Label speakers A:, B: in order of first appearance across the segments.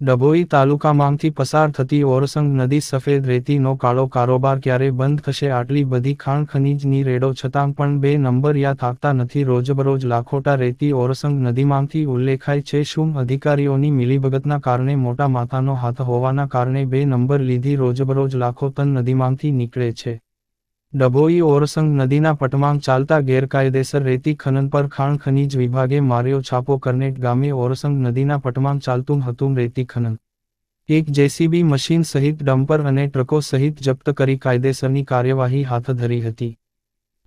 A: ડભોઈ તાલુકામાંથી પસાર થતી ઓરસંગ નદી સફેદ રેતીનો કાળો કારોબાર ક્યારે બંધ થશે આટલી બધી ખાણ ખનીજની રેડો છતાં પણ બે નંબર યા થાકતા નથી. રોજબરોજ લાખોટા રેતી ઓરસંગ નદીમાંથી ઉલ્લેખાય છે શું અધિકારીઓની મિલીભગતના કારણે મોટા માથાનો હાથ હોવાના કારણે બે નંબર લીધી રોજબરોજ લાખો ટન નદીમાંથી નીકળે છે? ડભોઈ ઓરસંગ નદીના પટમાં ચાલતા ગેરકાયદેસર રેતી ખનન પર ખાણ ખનીજ વિભાગે માર્યો છાપો કરનેટ ગામે ઓરસંગ નદીના પટમાં ચાલતું હતું રેતી ખનન. એક જેસીબી મશીન સહિત ડમ્પર અને ટ્રકો સહિત જપ્ત કરી કાયદેસરની કાર્યવાહી હાથ ધરી હતી.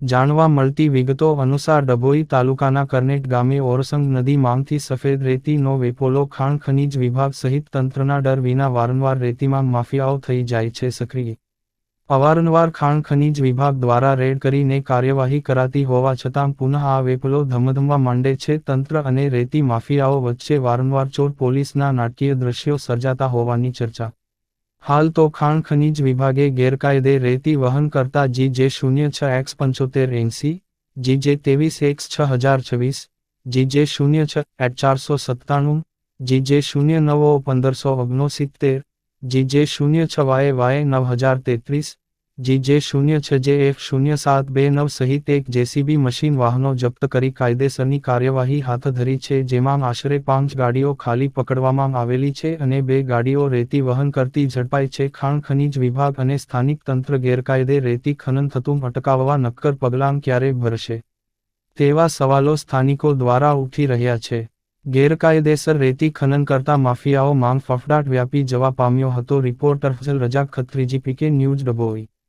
A: જાણવા મળતી વિગતો અનુસાર ડભોઈ તાલુકાના કરનેટ ગામે ઓરસંગ નદી માંગથી સફેદ રેતીનો વેપોલો ખાણ ખનીજ વિભાગ સહિત તંત્રના ડર વિના વારંવાર રેતીમાં માફિયાઓ થઈ જાય છે સક્રિય. અવારનવાર ખાણ ખનીજ વિભાગ દ્વારા રેડ કરીને કાર્યવાહી કરાતી હોવા છતાં પુનઃ આ વેપલો ધમધમવા માંડે છે. તંત્ર અને રેતી માફિયાઓ વચ્ચે વારંવાર ચોર પોલીસના નાટકીય દ્રશ્યો સર્જાતા હોવાની ચર્ચા. હાલ તો ખાણ ખનીજ વિભાગે ગેરકાયદે રેતી વહન કરતા જી જે શૂન્ય છ એક્સ પંચોતેર એંસી જી જે ત્રેવીસ એક્સ છ હજાર છવ્વીસ જી જે શૂન્ય છ એટ ચારસો સત્તાણું જી જે શૂન્ય નવો પંદરસો ઓગણસિત્તેર જી શૂન્ય છ વાય વાય નવ હજાર તેત્રીસ. જે શૂન્ય છ જે એફ શૂન્ય સાત બે નવ સહિત એક જેસીબી મશીન વાહનો જપ્ત કરી કાયદેસરની કાર્યવાહી હાથ ધરી છે, જેમાં આશરે પાંચ ગાડીઓ ખાલી પકડવામાં આવેલી છે અને બે ગાડીઓ રેતી વહન કરતી ઝડપાઈ છે. ખાણ ખનીજ વિભાગ અને સ્થાનિક તંત્ર ગેરકાયદે રેતી ખનન થતું અટકાવવા નક્કર પગલાં ક્યારે ભરશે? તેવા સવાલો સ્થાનિકો દ્વારા ઉઠી રહ્યા છે. ગેરકાયદેસર રેતી ખનન કરતા માફિયાઓ માંગ ફફડાટ વ્યાપી જવા પામ્યો હતો. રિપોર્ટર ફસલ રજાક ખત્રીજી પીકે ન્યૂઝ ડભોઈ.